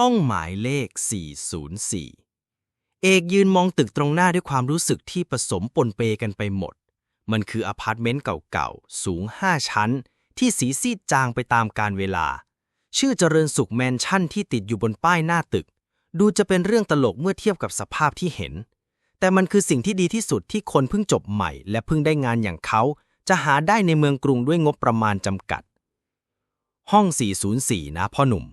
ห้องหมายเลข 404 เอกยืนมองตึกตรงหน้าด้วยความรู้สึกที่ผสมปนเปกันไปหมด มันคืออพาร์ตเมนต์เก่าๆ สูง 5 ชั้น ที่สีซีดจางไปตามกาลเวลา ชื่อเจริญสุขแมนชั่นที่ติดอยู่บนป้ายหน้าตึก ดูจะเป็นเรื่องตลกเมื่อเทียบกับสภาพที่เห็น แต่มันคือสิ่งที่ดีที่สุดที่คนเพิ่งจบใหม่ และเพิ่งได้งานอย่างเขา จะหาได้ในเมืองกรุงด้วยงบประมาณจำกัด ห้อง 404 นะพ่อหนุ่ม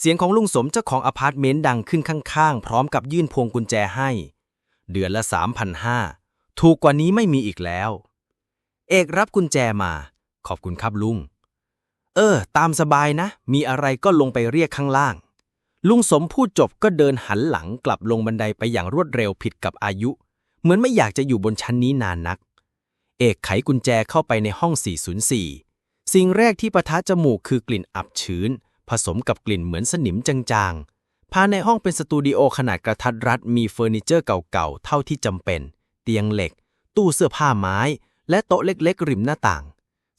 เสียงของลุงสมเจ้าของอพาร์ตเมนต์ดังขึ้นข้างๆ พร้อมกับยื่นพวงกุญแจให้ เดือนละ 3,500 ถูกกว่านี้ไม่มีอีกแล้ว เอกรับกุญแจมา ขอบคุณครับลุง เออ ตามสบายนะ มีอะไรก็ลงไปเรียกข้างล่าง ลุงสมพูดจบก็เดินหันหลังกลับลงบันไดไปอย่างรวดเร็วผิดกับอายุ เหมือนไม่อยากจะอยู่บนชั้นนี้นานนัก เอกไขกุญแจเข้าไปในห้อง 404 สิ่งแรกที่ประทะจมูกคือกลิ่นอับชื้น ผสมกับกลิ่นเหมือนสนิมจางๆ ภายในห้องเป็นสตูดิโอขนาดกระทัดรัดมีเฟอร์นิเจอร์เก่าๆ เท่าที่จำเป็น เตียงเหล็ก ตู้เสื้อผ้าไม้ และโต๊ะเล็กๆ ริมหน้าต่าง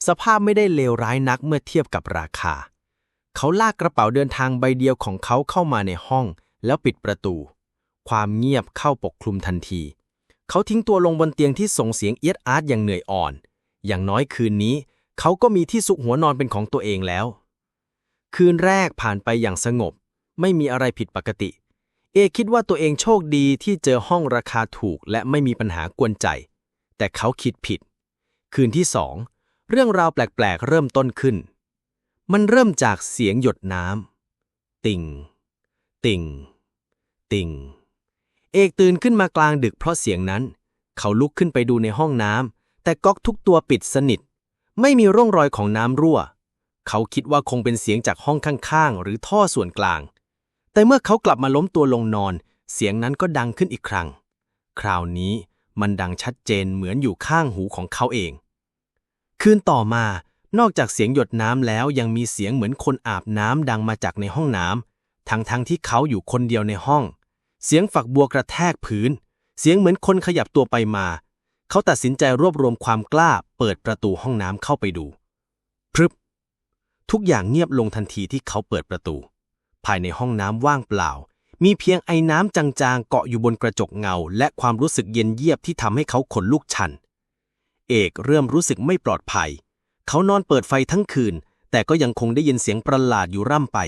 สภาพไม่ได้เลวร้ายนักเมื่อเทียบกับราคา เขาลากกระเป๋าเดินทางใบเดียวของเขาเข้ามาในห้อง แล้วปิดประตู ความเงียบเข้าปกคลุมทันที เขาทิ้งตัวลงบนเตียงที่ส่งเสียงเอียดอาร์ตอย่างเหนื่อยอ่อน อย่างน้อยคืนนี้ เขาก็มีที่ซุกหัวนอนเป็นของตัวเองแล้ว คืนแรกผ่านไปอย่างสงบ ไม่มีอะไรผิดปกติ เอคิดว่าตัวเองโชคดีที่เจอห้องราคาถูกและไม่มีปัญหากวนใจ แต่เขาคิดผิด คืนที่สองเรื่องราวแปลกๆ เริ่มต้นขึ้น มันเริ่มจากเสียงหยดน้ำติ่ง ติ่ง ติ่ง เอกตื่นขึ้นมากลางดึกเพราะเสียงนั้น เขาลุกขึ้นไปดูในห้องน้ำแต่ก๊อกทุกตัวปิดสนิท ไม่มีร่องรอยของน้ำรั่ว เขาคิดว่าคงเป็นเสียงจากห้องข้างๆ หรือท่อส่วนกลาง แต่เมื่อเขากลับมาล้มตัวลงนอน เสียงนั้นก็ดังขึ้นอีกครั้ง คราวนี้มันดังชัดเจนเหมือนอยู่ข้างหูของเขาเอง คืนต่อมา นอกจากเสียงหยดน้ำแล้วยังมีเสียงเหมือนคนอาบน้ำดังมาจากในห้องน้ำทั้งๆทที่เขาอยู่คนเดียวในห้อง เสียงฝักบัวกระแทกพื้น เสียงเหมือนคนขยับตัวไปมา เขาตัดสินใจรวบรวมความกล้า เปิดประตูห้องน้ำเข้าไปดู พรึบ ทุกอย่างเงียบลงทันทีที่เขาเปิดประตู ภายในห้องน้ำว่างเปล่า มีเพียงไอ้น้ำจางๆ เกาะอยู่บนกระจกเงา และความรู้สึกเย็นเยียบที่ทำให้เขาขนลุกชัน เอกเริ่มรู้สึกไม่ปลอดภัย เขานอนเปิดไฟทั้งคืน แต่ก็ยังคงได้ยินเสียงประหลาดอยู่ร่ำไป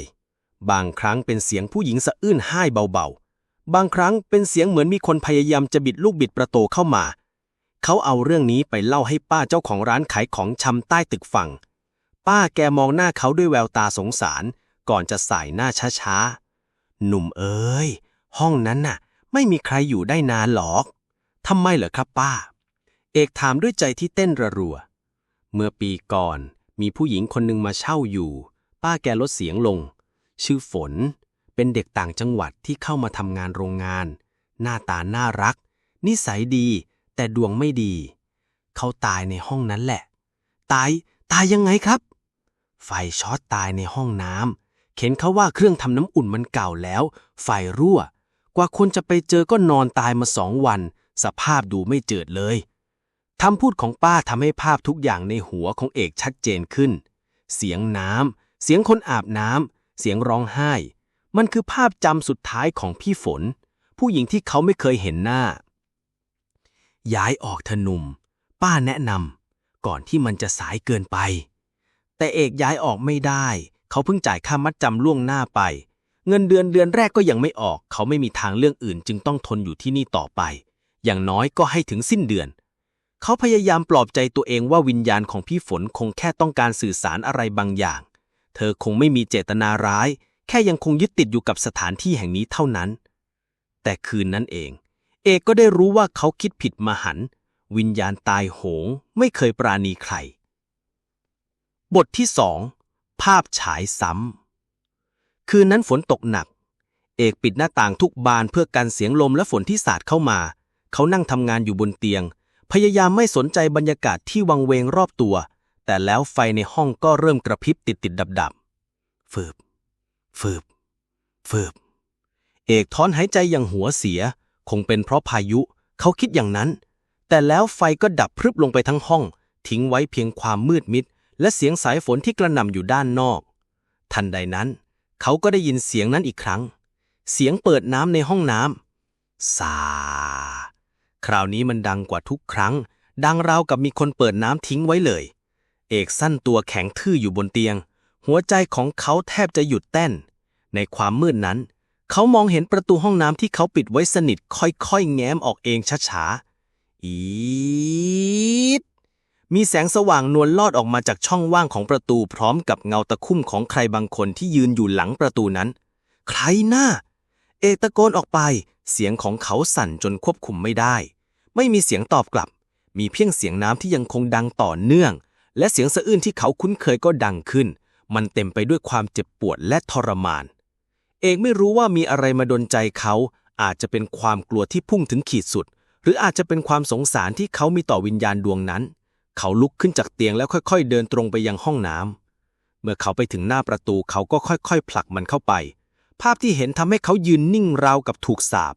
บางครั้งเป็นเสียงผู้หญิงสะอื้นไห้เบาๆ บางครั้งเป็นเสียงเหมือนมีคนพยายามจะบิดลูกบิดประตูเข้ามา เขาเอาเรื่องนี้ไปเล่าให้ป้าเจ้าของร้านขายของชำใต้ตึกฟัง ป้าแกมองหน้าเขาด้วยแววตาสงสาร ก่อนจะสายหน้าช้าๆ หนุ่มเอ้ย ห้องนั้นน่ะ ไม่มีใครอยู่ได้นานหรอก ทำไมเหรอครับป้า เอกถามด้วยใจที่เต้นระรัว เมื่อปีก่อนมีผู้หญิงคนหนึ่งมาเช่าอยู่ ป้าแกลดเสียงลง ชื่อฝน เป็นเด็กต่างจังหวัดที่เข้ามาทำงานโรงงาน หน้าตาน่ารัก นิสัยดี แต่ดวงไม่ดี เขาตายในห้องนั้นแหละ ตาย ตายยังไงครับ ไฟช็อตตายในห้องน้ำเข็นเขาว่าเครื่องทำน้ำอุ่นมันเก่าแล้ว ไฟรั่ว กว่าคนจะไปเจอก็นอนตายมาสองวัน สภาพดูไม่เจิดเลยคำพูดของป้าทำให้ภาพทุกอย่างในหัวของเอกชัดเจนขึ้น เสียงน้ำ เสียงคนอาบน้ำ เสียงร้องไห้ มันคือภาพจำสุดท้ายของพี่ฝน ผู้หญิงที่เขาไม่เคยเห็นหน้า ย้ายออกเถอะหนุ่มป้าแนะนำก่อนที่มันจะสายเกินไป แต่เอกย้ายออกไม่ได้ เขาเพิ่งจ่ายค่ามัดจำล่วงหน้าไป เงินเดือนเดือนแรกก็ยังไม่ออก เขาไม่มีทางเรื่องอื่น จึงต้องทนอยู่ที่นี่ต่อไป อย่างน้อยก็ให้ถึงสิ้นเดือน เขาพยายามปลอบใจตัวเองว่าวิญญาณของพี่ฝนคงแค่ต้องการสื่อสารอะไรบางอย่าง เธอคงไม่มีเจตนาร้าย แค่ยังคงยึดติดอยู่กับสถานที่แห่งนี้เท่านั้น แต่คืนนั้นเอง เอกก็ได้รู้ว่าเขาคิดผิดมหัน วิญญาณตายโหง ไม่เคยปราณีใคร บทที่สองภาพฉายซ้ำ คืนนั้นฝนตกหนัก เอกปิดหน้าต่างทุกบานเพื่อกันเสียงลมและฝนที่สาดเข้ามา เขานั่งทำงานอยู่บนเตียง พยายามไม่สนใจบรรยากาศที่วังเวงรอบตัว แต่แล้วไฟในห้องก็เริ่มกระพริบติดติดดับดับๆฟืบฟืบฟืบ เอกถอนหายใจอย่างหัวเสีย คงเป็นเพราะพายุ เขาคิดอย่างนั้น แต่แล้วไฟก็ดับพรึบลงไปทั้งห้อง ทิ้งไว้เพียงความมืดมิด และเสียงสายฝนที่กระหน่ำอยู่ด้านนอก ทันใดนั้น เขาก็ได้ยินเสียงนั้นอีกครั้ง เสียงเปิดน้ำในห้องน้ำสา คราวนี้มันดังกว่าทุกครั้ง ดังราวกับมีคนเปิดน้ำทิ้งไว้เลย เอกสั้นตัวแข็งทื่ออยู่บนเตียง หัวใจของเขาแทบจะหยุดเต้น ในความมืดนั้น เขามองเห็นประตูห้องน้ำที่เขาปิดไว้สนิทค่อยๆ แง้มออกเองช้าๆอี มีแสงสว่างนวลลอดออกมาจากช่องว่างของประตูพร้อมกับเงาตะคุ่มของใครบางคนที่ยืนอยู่หลังประตูนั้น ใครน่าเอกตะโกนออกไป เสียงของเขาสั่นจนควบคุมไม่ได้ ไม่มีเสียงตอบกลับ มีเพียงเสียงน้ำที่ยังคงดังต่อเนื่อง และเสียงสะอื้นที่เขาคุ้นเคยก็ดังขึ้น มันเต็มไปด้วยความเจ็บปวดและทรมาน เอกไม่รู้ว่ามีอะไรมาดนใจเขา อาจจะเป็นความกลัวที่พุ่งถึงขีดสุด หรืออาจจะเป็นความสงสารที่เขามีต่อวิญญาณดวงนั้น เขาลุกขึ้นจากเตียงแล้วค่อยๆ เดินตรงไปยังห้องน้ำ เมื่อเขาไปถึงหน้าประตูเขาก็ค่อยๆ ผลักมันเข้าไป ภาพที่เห็นทำให้เขายืนนิ่งราวกับถูกสาบ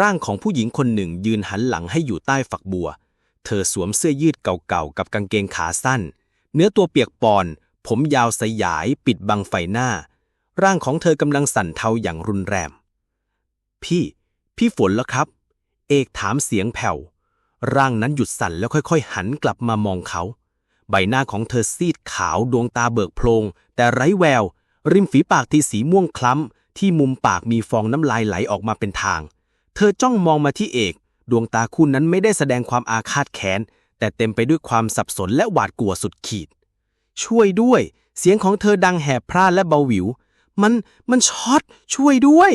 ร่างของผู้หญิงคนหนึ่งยืนหันหลังให้อยู่ใต้ฝักบัว เธอสวมเสื้อยืดเก่าๆ กับกางเกงขาสั้น เนื้อตัวเปียกปอน ผมยาวสยายปิดบังไฟหน้า ร่างของเธอกำลังสั่นเทาอย่างรุนแรง พี่ พี่ฝนแล้วครับ เอกถามเสียงแผ่ว ร่างนั้นหยุดสั่นแล้วค่อยๆ หันกลับมามองเขา ใบหน้าของเธอซีดขาวดวงตาเบิกโพลงแต่ไร้แวว ริมฝีปากที่สีม่วงคล้ำ ที่มุมปากมีฟองน้ำลายไหลออกมาเป็นทาง เธอจ้องมองมาที่เอก ดวงตาคู่นั้นไม่ได้แสดงความอาฆาตแค้น แต่เต็มไปด้วยความสับสนและหวาดกลัวสุดขีด ช่วยด้วย เสียงของเธอดังแหบพร่าและเบาหวิว มันมันช็อตช่วยด้วย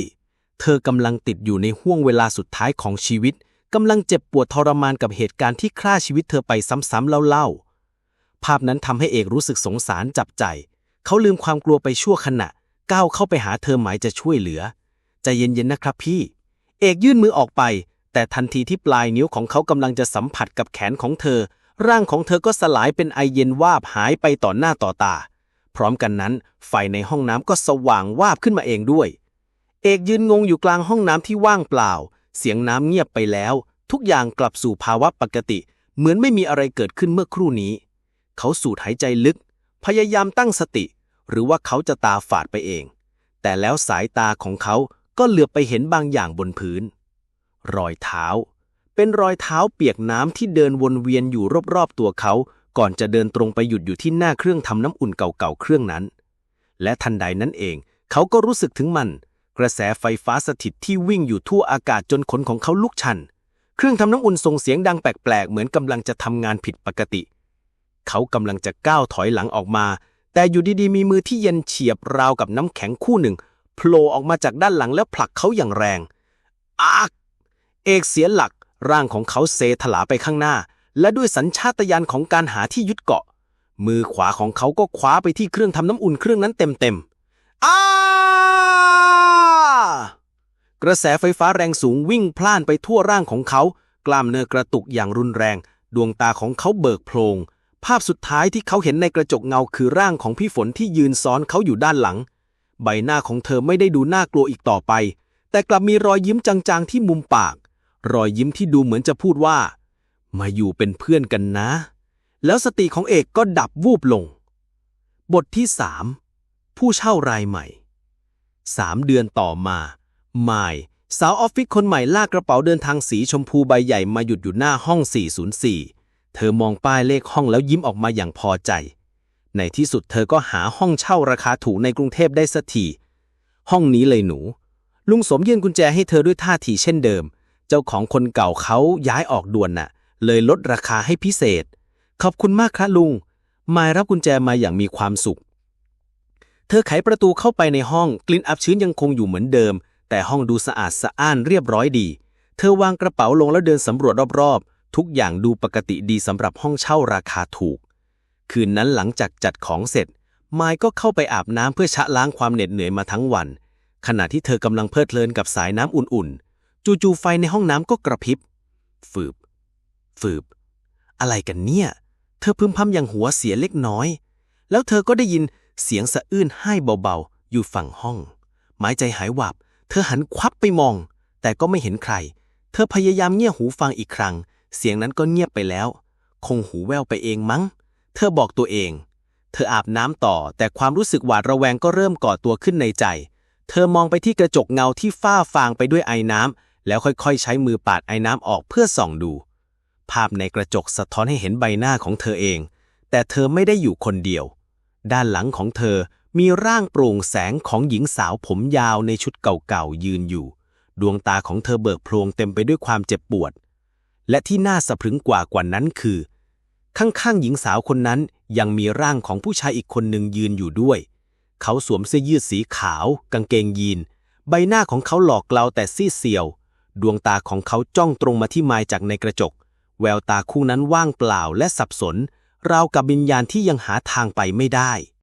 เธอกำลังติดอยู่ในห่วงเวลาสุดท้ายของชีวิต กำลังเจ็บปวดทรมานกับเหตุการณ์ที่ฆ่าชีวิตเธอไปซ้ำๆเล่าๆ ภาพนั้นทำให้เอกรู้สึกสงสารจับใจ เขาลืมความกลัวไปชั่วขณะ ก้าวเข้าไปหาเธอหมายจะช่วยเหลือ ใจเย็นๆนะครับพี่ เอกยื่นมือออกไป แต่ทันทีที่ปลายนิ้วของเขากำลังจะสัมผัสกับแขนของเธอ ร่างของเธอก็สลายเป็นไอเย็นวาบหายไปต่อหน้าต่อตา พร้อมกันนั้น ไฟในห้องน้ำก็สว่างวาบขึ้นมาเองด้วย เอกยืนงงอยู่กลางห้องน้ำที่ว่างเปล่า เสียงน้ำเงียบไปแล้ว ทุกอย่างกลับสู่ภาวะปกติ เหมือนไม่มีอะไรเกิดขึ้นเมื่อครู่นี้ เขาสูดหายใจลึก พยายามตั้งสติ หรือว่าเขาจะตาฝาดไปเอง แต่แล้วสายตาของเขาก็เหลือบไปเห็นบางอย่างบนพื้น รอยเท้า เป็นรอยเท้าเปียกน้ำที่เดินวนเวียนอยู่รอบๆตัวเขา ก่อนจะเดินตรงไปหยุดอยู่ที่หน้าเครื่องทำน้ำอุ่นเก่าๆเครื่องนั้น และทันใดนั้นเอง เขาก็รู้สึกถึงมัน กระแสไฟฟ้าสถิตที่วิ่งอยู่ทั่วอากาศจนขนของเขาลุกชัน เครื่องทำน้ำอุ่นส่งเสียงดังแปลกๆ เหมือนกำลังจะทำงานผิดปกติ เขากำลังจะก้าวถอยหลังออกมา แต่อยู่ดีๆ มีมือที่เย็นเฉียบราวกับน้ำแข็งคู่หนึ่งโผล่ออกมาจากด้านหลังแล้วผลักเขาอย่างแรงอากเอกเสียหลักร่างของเขาเซถลาไปข้างหน้า และด้วยสัญชาตญาณของการหาที่ยึดเกาะ มือขวาของเขาก็คว้าไปที่เครื่องทำน้ำอุ่นเครื่องนั้นเต็มๆอ้า กระแสไฟฟ้าแรงสูงวิ่งพล่านไปทั่วร่างของเขา กล้ามเนื้อกระตุกอย่างรุนแรง ดวงตาของเขาเบิกโพลง ภาพสุดท้ายที่เขาเห็นในกระจกเงาคือร่างของพี่ฝนที่ยืนซ้อนเขาอยู่ด้านหลัง ใบหน้าของเธอไม่ได้ดูน่ากลัวอีกต่อไป แต่กลับมีรอยยิ้มจางๆที่มุมปาก รอยยิ้มที่ดูเหมือนจะพูดว่า มาอยู่เป็นเพื่อนกันนะ แล้วสติของเอกก็ดับวูบลง บทที่สามผู้เช่ารายใหม่สามเดือนต่อมา มายสาวออฟฟิศคนใหม่ลากกระเป๋าเดินทางสีชมพูใบใหญ่มาหยุดอยู่หน้าห้อง 404 เธอมองป้ายเลขห้องแล้วยิ้มออกมาอย่างพอใจ ในที่สุดเธอก็หาห้องเช่าราคาถูกในกรุงเทพได้สักที ห้องนี้เลยหนู ลุงสมยื่นกุญแจให้เธอด้วยท่าทีเช่นเดิม เจ้าของคนเก่าเขาย้ายออกด่วนน่ะ เลยลดราคาให้พิเศษ ขอบคุณมากครับลุง มายรับกุญแจมาอย่างมีความสุข เธอไขประตูเข้าไปในห้องกลิ่นอับชื้นยังคงอยู่เหมือนเดิม แต่ห้องดูสะอาดสะอ้านเรียบร้อยดี เธอวางกระเป๋าลงแล้วเดินสำรวจรอบๆ ทุกอย่างดูปกติดีสำหรับห้องเช่าราคาถูก คืนนั้นหลังจากจัดของเสร็จมายก็เข้าไปอาบน้ำเพื่อชะล้างความเหน็ดเหนื่อยมาทั้งวัน ขณะที่เธอกำลังเพลิดเพลินกับสายน้ำอุ่นๆ จู่ๆไฟในห้องน้ำก็กระพริบ ฝืบ ฝืบ อะไรกันเนี่ย เธอพึมพำอย่างหัวเสียเล็กน้อย แล้วเธอก็ได้ยินเสียงสะอื้นให้เบาๆ อยู่ฝั่งห้อง หมายใจหายวับ เธอหันควับไปมอง แต่ก็ไม่เห็นใคร เธอพยายามเงี่ยหูฟังอีกครั้ง เสียงนั้นก็เงียบไปแล้ว คงหูแว่วไปเองมั้ง เธอบอกตัวเอง เธออาบน้ำต่อ แต่ความรู้สึกหวาดระแวงก็เริ่มก่อตัวขึ้นในใจ เธอมองไปที่กระจกเงาที่ฝ้าฟางไปด้วยไอ้น้ำแล้วค่อยๆ ใช้มือปาดไอ้น้ำออกเพื่อส่องดู ภาพในกระจกสะท้อนให้เห็นใบหน้าของเธอเอง แต่เธอไม่ได้อยู่คนเดียว ด้านหลังของเธอ มีร่างโปร่งแสงของหญิงสาวผมยาวในชุดเก่าๆยืนอยู่ ดวงตาของเธอเบิกโพลงเต็มไปด้วยความเจ็บปวด และที่น่าสะพรึงกว่ากว่านั้นคือ ข้างๆหญิงสาวคนนั้นยังมีร่างของผู้ชายอีกคนหนึ่งยืนอยู่ด้วย เขาสวมเสื้อยืดสีขาว กางเกงยีน ใบหน้าของเขาหลอกเกลาแต่ซีเซียว ดวงตาของเขาจ้องตรงมาที่ไม้จากในกระจก แววตาคู่นั้นว่างเปล่าและสับสนราวกับวิญญาณที่ยังหาทางไปไม่ได้